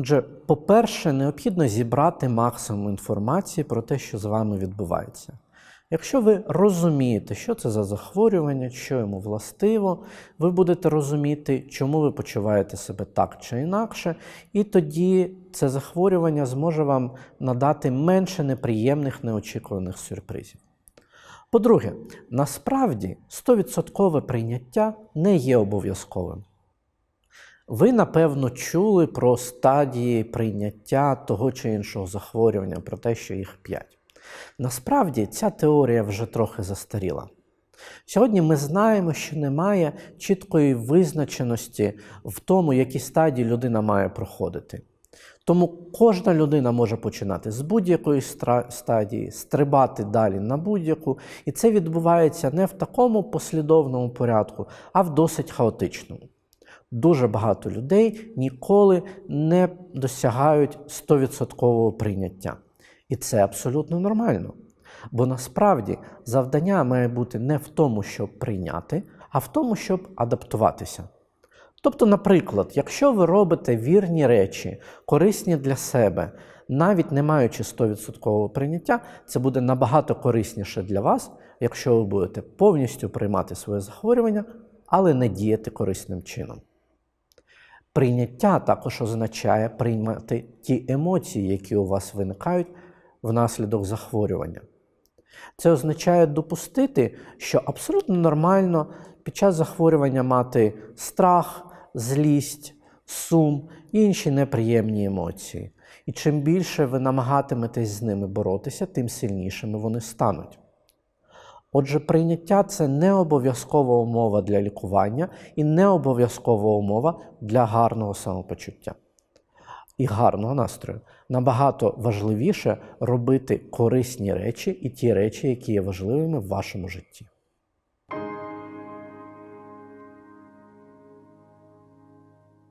Отже, по-перше, необхідно зібрати максимум інформації про те, що з вами відбувається. Якщо ви розумієте, що це за захворювання, що йому властиво, ви будете розуміти, чому ви почуваєте себе так чи інакше, і тоді це захворювання зможе вам надати менше неприємних неочікуваних сюрпризів. По-друге, насправді 100% прийняття не є обов'язковим. Ви, напевно, чули про стадії прийняття того чи іншого захворювання, про те, що їх 5. Насправді ця теорія вже трохи застаріла. Сьогодні ми знаємо, що немає чіткої визначеності в тому, які стадії людина має проходити. Тому кожна людина може починати з будь-якої стадії, стрибати далі на будь-яку, і це відбувається не в такому послідовному порядку, а в досить хаотичному. Дуже багато людей ніколи не досягають 100% прийняття. І це абсолютно нормально. Бо насправді завдання має бути не в тому, щоб прийняти, а в тому, щоб адаптуватися. Тобто, наприклад, якщо ви робите вірні речі, корисні для себе, навіть не маючи 100% прийняття, це буде набагато корисніше для вас, якщо ви будете повністю приймати своє захворювання, але не діяти корисним чином. Прийняття також означає приймати ті емоції, які у вас виникають внаслідок захворювання. Це означає допустити, що абсолютно нормально під час захворювання мати страх, злість, сум і інші неприємні емоції. І чим більше ви намагатиметесь з ними боротися, тим сильнішими вони стануть. Отже, прийняття це не обов'язкова умова для лікування і не обов'язкова умова для гарного самопочуття і гарного настрою. Набагато важливіше робити корисні речі і ті речі, які є важливими в вашому житті.